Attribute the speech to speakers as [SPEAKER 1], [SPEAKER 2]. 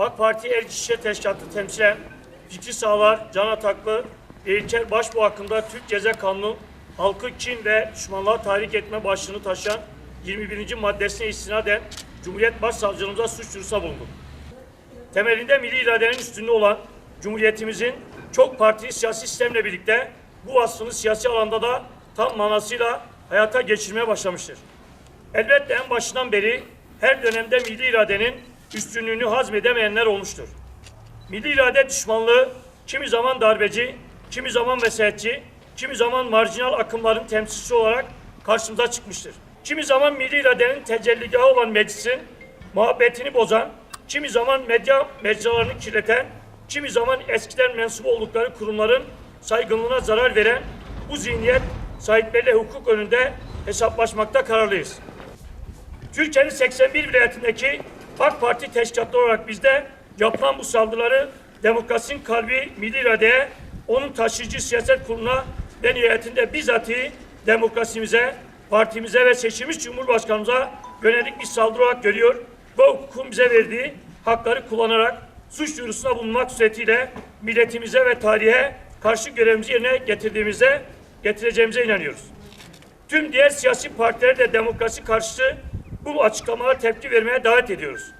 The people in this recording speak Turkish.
[SPEAKER 1] AK Parti Erkişe Teşkilatı temsilen Fikri Sağlar, Can Ataklı ve İlker Başbuğ hakkında Türk Ceza Kanunu halkı kin ve düşmanlığa tahrik etme başlığını taşıyan 21. maddesine istinaden Cumhuriyet Başsavcılığımıza suç duyurusunda bulunduk. Temelinde milli iradenin üstünlüğü olan Cumhuriyetimizin çok partili siyasi sistemle birlikte bu vasfını siyasi alanda da tam manasıyla hayata geçirmeye başlamıştır. Elbette en başından beri her dönemde milli iradenin üstünlüğünü hazmedemeyenler olmuştur. Milli irade düşmanlığı kimi zaman darbeci, kimi zaman vesayetçi, kimi zaman marjinal akımların temsilcisi olarak karşımıza çıkmıştır. Kimi zaman milli iradenin tecelligahı olan meclisin muhabbetini bozan, kimi zaman medya mecralarını kirleten, kimi zaman eskiden mensup oldukları kurumların saygınlığına zarar veren bu zihniyet sahipleriyle hukuk önünde hesaplaşmakta kararlıyız. Türkiye'nin 81 vilayetindeki AK Parti teşkilatları olarak bizde yapılan bu saldırıları demokrasinin kalbi milli iradeye, onun taşıyıcı siyaset kuruluna ve nihayetinde bizatihi demokrasimize, partimize ve seçilmiş Cumhurbaşkanımıza yönelik bir saldırı olarak görüyor ve hukukun bize verdiği hakları kullanarak suç duyurusunda bulunmak suretiyle milletimize ve tarihe karşı görevimizi yerine getirdiğimize, getireceğimize inanıyoruz. Tüm diğer siyasi partileri de demokrasi karşıtı bu açıklamalara tepki vermeye davet ediyoruz.